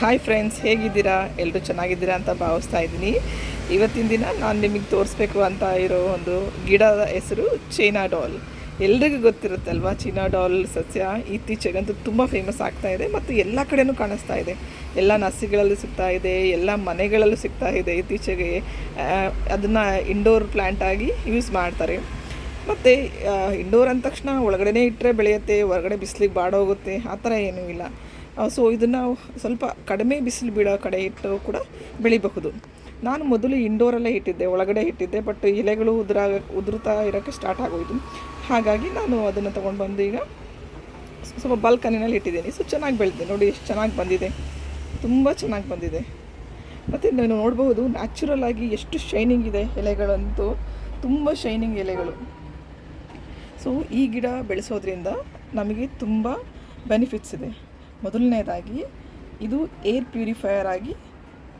Hi friends ಹೇಗಿದ್ದೀರಾ? ಎಲ್ಲರೂ ಚೆನ್ನಾಗಿದ್ದೀರಾ ಅಂತ ಭಾವಿಸ್ತಾ ಇದ್ದೀನಿ. ಇವತ್ತಿನ ದಿನ ನಾನು ನಿಮಗೆ ತೋರಿಸ್ಬೇಕು ಅಂತ ಇರೋ ಒಂದು ಗಿಡದ ಹೆಸರು ಚೈನಾ ಡಾಲ್. ಎಲ್ರಿಗೂ ಗೊತ್ತಿರುತ್ತಲ್ವಾ, ಚೀನಾ ಡಾಲ್ ಸಸ್ಯ ಇತ್ತೀಚೆಗಂತೂ ತುಂಬ ಫೇಮಸ್ ಆಗ್ತಾ ಇದೆ ಮತ್ತು ಎಲ್ಲ ಕಡೆಯೂ ಕಾಣಿಸ್ತಾ ಇದೆ. ಎಲ್ಲ ನಸಿಗಳಲ್ಲೂ ಸಿಗ್ತಾ ಇದೆ, ಎಲ್ಲ ಮನೆಗಳಲ್ಲೂ ಸಿಗ್ತಾ ಇದೆ ಇತ್ತೀಚೆಗೆ. ಅದನ್ನು ಇಂಡೋರ್ ಪ್ಲ್ಯಾಂಟ್ ಆಗಿ ಯೂಸ್ ಮಾಡ್ತಾರೆ. ಮತ್ತು ಇಂಡೋರ್ ಅಂದ ತಕ್ಷಣ ಒಳಗಡೆನೇ ಇಟ್ಟರೆ ಬೆಳೆಯುತ್ತೆ, ಹೊರಗಡೆ ಬಿಸಿಲಿಗೆ ಬಾಡೋಗುತ್ತೆ, ಆ ಥರ ಏನೂ ಇಲ್ಲ. ಸೊ ಇದನ್ನು ಸ್ವಲ್ಪ ಕಡಿಮೆ ಬಿಸಿಲು ಬೀಳೋ ಕಡೆ ಇಟ್ಟು ಕೂಡ ಬೆಳಿಬಹುದು. ನಾನು ಮೊದಲು ಇಂಡೋರಲ್ಲೇ ಇಟ್ಟಿದ್ದೆ, ಒಳಗಡೆ ಇಟ್ಟಿದ್ದೆ ಬಟ್ ಎಲೆಗಳು ಉದುರಾಗ ಉದುರುತ್ತಾ ಇರೋಕ್ಕೆ ಸ್ಟಾರ್ಟ್ ಆಗೋಯಿತು. ಹಾಗಾಗಿ ನಾನು ಅದನ್ನು ತೊಗೊಂಡು ಬಂದು ಈಗ ಸ್ವಲ್ಪ ಬಲ್ಕನಿನಲ್ಲಿ ಇಟ್ಟಿದ್ದೀನಿ. ಸೊ ಚೆನ್ನಾಗಿ ಬೆಳೆದಿದೆ. ನೋಡಿ ಎಷ್ಟು ಚೆನ್ನಾಗಿ ಬಂದಿದೆ. ತುಂಬ ಚೆನ್ನಾಗಿ ಬಂದಿದೆ. ಮತ್ತು ನಾನು ನೋಡಬಹುದು ನ್ಯಾಚುರಲ್ ಆಗಿ ಎಷ್ಟು ಶೈನಿಂಗ್ ಇದೆ ಎಲೆಗಳಂತೂ. ತುಂಬ ಶೈನಿಂಗ್ ಎಲೆಗಳು. ಸೊ ಈ ಗಿಡ ಬೆಳೆಸೋದ್ರಿಂದ ನಮಗೆ ತುಂಬ ಬೆನಿಫಿಟ್ಸ್ ಇದೆ. ಮೊದಲನೇದಾಗಿ ಇದು ಏರ್ ಪ್ಯೂರಿಫೈಯರ್ ಆಗಿ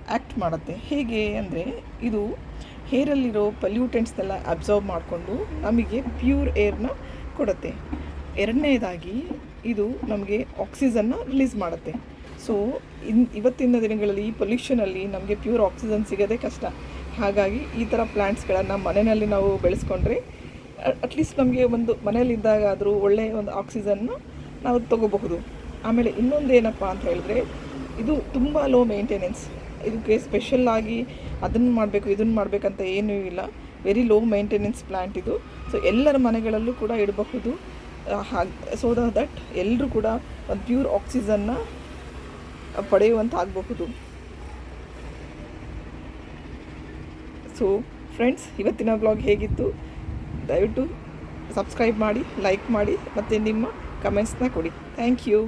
ಆ್ಯಕ್ಟ್ ಮಾಡುತ್ತೆ. ಹೇಗೆ ಅಂದರೆ ಇದು ಹೇರಲ್ಲಿರೋ ಪಲ್ಯೂಟೆಂಟ್ಸ್ನೆಲ್ಲ ಅಬ್ಸರ್ವ್ ಮಾಡಿಕೊಂಡು ನಮಗೆ ಪ್ಯೂರ್ ಏರ್ನ ಕೊಡುತ್ತೆ. ಎರಡನೇದಾಗಿ ಇದು ನಮಗೆ ಆಕ್ಸಿಜನ್ನ ರಿಲೀಸ್ ಮಾಡುತ್ತೆ. ಸೊ, ಇನ್ ಇವತ್ತಿನ ದಿನಗಳಲ್ಲಿ ಈ ಪೊಲ್ಯೂಷನಲ್ಲಿ ನಮಗೆ ಪ್ಯೂರ್ ಆಕ್ಸಿಜನ್ ಸಿಗೋದೇ ಕಷ್ಟ. ಹಾಗಾಗಿ ಈ ಥರ ಪ್ಲ್ಯಾಂಟ್ಸ್ಗಳನ್ನು ಮನೆಯಲ್ಲಿ ನಾವು ಬೆಳೆಸ್ಕೊಂಡ್ರೆ ಅಟ್ಲೀಸ್ಟ್ ನಮಗೆ ಒಂದು ಮನೆಯಲ್ಲಿದ್ದಾಗಾದರೂ ಒಳ್ಳೆಯ ಒಂದು ಆಕ್ಸಿಜನ್ನು ನಾವು ತಗೋಬಹುದು. ಆಮೇಲೆ ಇನ್ನೊಂದು ಏನಪ್ಪ ಅಂತ ಹೇಳಿದ್ರೆ, ಇದು ತುಂಬ ಲೋ ಮೇಂಟೆನೆನ್ಸ್ ಇದಕ್ಕೆ ಸ್ಪೆಷಲ್ಲಾಗಿ ಅದನ್ನು ಮಾಡಬೇಕು, ಇದನ್ನು ಮಾಡಬೇಕಂತ ಏನೂ ಇಲ್ಲ. ವೆರಿ ಲೋ ಮೇಂಟೆನೆನ್ಸ್ ಪ್ಲ್ಯಾಂಟ್ ಇದು. ಸೊ ಎಲ್ಲರ ಮನೆಗಳಲ್ಲೂ ಕೂಡ ಇಡಬಹುದು. ಹಾಗೆ ಸೊ ದಟ್ ಎಲ್ಲರೂ ಕೂಡ ಒಂದು ಪ್ಯೂರ್ ಆಕ್ಸಿಜನ್ನ ಪಡೆಯುವಂತ ಆಗಬಹುದು. ಸೊ ಫ್ರೆಂಡ್ಸ್ ಇವತ್ತಿನ ಬ್ಲಾಗ್ ಹೇಗಿತ್ತು? ದಯವಿಟ್ಟು ಸಬ್ಸ್ಕ್ರೈಬ್ ಮಾಡಿ ಲೈಕ್ ಮಾಡಿ, ಮತ್ತು ನಿಮ್ಮ ಕಮೆಂಟ್ಸ್ನ ಕೊಡಿ. Thank you